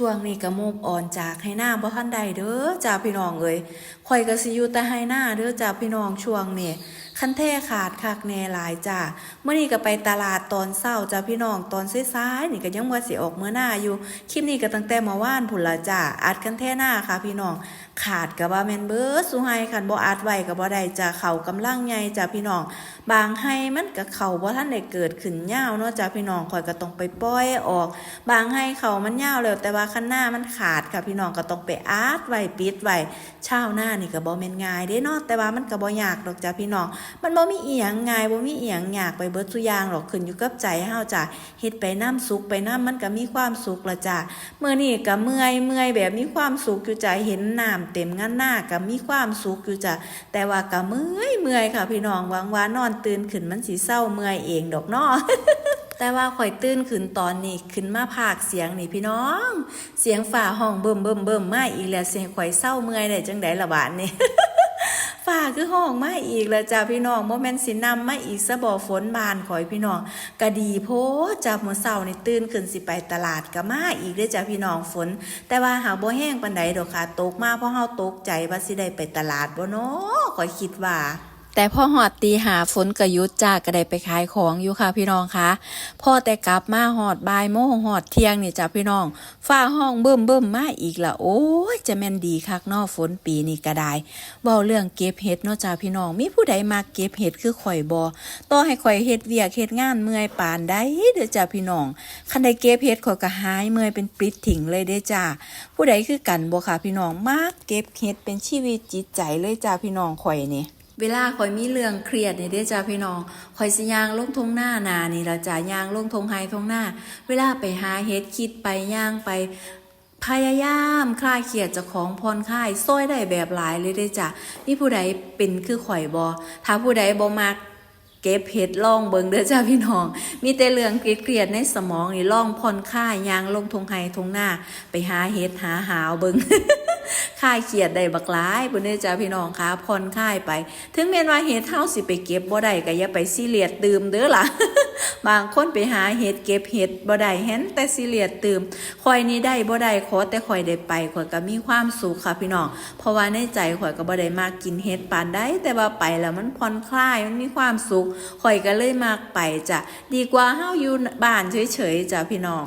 ช่วงนี้ก็มูกอ่อนจากให้หน้าบ่ทันใดเด้อจ้าพี่น้องเอ้ยข่อยก็สิอยู่แต่ให้หน้าเด้อจ้าพี่น้องช่วงนี้ คันแท้ขาดคักแน่หลายจ้าเมื่อนี้ก็ไปตลาดตอนเช้าจ้าพี่น้องตอนสายๆนี่ก็ยังว่าสิออกเมื่อหน้าอยู่คลิปนี้ก็ตั้งแต่เมื่านพุ่นละจ้าอัดคันแท้หน้าค่ะ พี่น้องขาดก็บ่แมนเบิดสุให้คันบ่อัดไว้ก็บ่ได้จ้าเขากำลังใหญ่จ้าพี่น้อง บางให้มันก็เขาบ่ทันได้เกิดขึ้นยาวเนาะจ้าพี่น้องข่อยก็ต้องไปปล่อยออก บางให้เขามันยาวแล้วแต่ว่าคันหน้ามันขาดค่ะพี่น้องก็ต้องไปอาร์ตไว้ปิดไว้ชาหน้านี่ก็บ่แมนง่ายเด้เนาะแต่ว่ามันก็บ่ยากดอกจ้าพี่น้องมันบ่มีอียังง่ายบ่มีอียังยากไปเบิดทุอย่างหรอกขึ้นอยู่กับใจเฮาจ้ะเฮ็ดไปน้ำสุขไปน้ำมันก็มีความสุขละจ้ะเมื้อนี้ก็เมื่อยเมื่อยแบบมีความสุขอยู่จ้ะเห็นน้ำเต็มงานหน้าก็มีความสุขอยู่จ้ะแต่ว่าก็เมื่อยเมื่อยค่ะพี่น้องหวังว่านอนตื่นขึ้นมันสิเศร้าเมื่อยเองดอกเนาะแต่ว่าข่อยตื่นขึ้นตอนนี้ขึ้นมาภาคเสียงนี่พี่น้อง เสียงฝ่าห้องเบิ่มเบิ่มเบิ่มมาอีกแล้วเสียงข่อยเศร้าเมื่อยได้จังไดล่ะบาดนี่ ฝ่าคือห้องมาอีกแล้วจ้าพี่น้องโมเมนต์สินำมาอีกสะบ่ฝนบานขอยพี่น้องก็ดีโพจ้ามื้อเช้านี่ตื่นขึ้นสิไปตลาดก็มาอีกเด้อจ้าพี่น้องฝน แต่ว่าหาบ่แห้งปานใดดอกค่ะตกมาเพราะเฮาตกใจว่าสิได้ไปตลาดบ่เนาะขอยคิดว่า แต่พอหอดตีหาฝนกระยุดจาก็ได้ไปขายของอยู่ค่ะพี่น้องคะพ่อแต่กลับมาหอดบ่ายโมงหอดเที่ยงนี่จ้าพี่น้องฝ้าห้องเบิ่มเบิ่มมาอีกละโอ้ยจะแม่นดีคักนอฝนปีนี้ก็ได้เว้าเรื่องเก็บเห็ดเนาะจ้าพี่น้องมีผู้ใดมาเก็บเห็ดคือข่อยบ่ต่อให้ข่อยเฮ็ดเวียกเฮ็ดงานเมื่อยปานใดเด้อจ้าพี่น้องคันได้เก็บเห็ดข่อยก็หายเมื่อยเป็นปลิดถิงเลยเด้อจ้าผู้ใดคือกันบ่ค่ะพี่น้องมากเก็บเห็ดเป็นชีวิตจิตใจเลยจ้าพี่น้องข่อยนี่ เวลาข่อยมีเรื่องเครียดเนี่ยเด้จ้าพี่น้องข่อยสิยางลงทงหน้านานี่ละจ้าย่างลงทงไฮทงหน้า เวลาไปหาเฮ็ดคิดไปย่างไปพยายามคลายเครียดจากของพรคลายซ้อยได้แบบหลายเลยเด้จ้ะมีผู้ใดเป็นคือข่อยบอถ้าผู้ใดบ่มักเก็บเห็ดล่องเบิงเด้อจ้าพี่น้อง มีแต่เรื่องเครียดในสมองนี่ล่องผ่อนคลายยางลงทงไฮทงหน้า ไปหาเห็ดหาหาวเบิง คลายเครียดได้บักหลายบุญเด้อจ้าพี่น้องคะผ่อนคลายไป ถึงแม้นว่าเฮ็ดเฮาสิไปเก็บบ่ได้ก็อย่าไปซีเรียสตื่มเด้อล่ะบางคนไปหาเห็ดเก็บเห็ดบ่ได้เห็นแต่ซีเรียสตื่มข่อยนี้ได้บ่ได้ขอแต่ข่อยได้ไปข่อยก็มีความสุขค่ะพี่น้องเพราะว่าในใจข่อยก็บ่ได้มากกินเห็ดปานใดแต่ว่าไปแล้วมันผ่อนคลายมันมีความสุขข่อยก็เลยมากไปจ้ะดีกว่าเฮาอยู่บ้านเฉยๆจ้ะพี่น้อง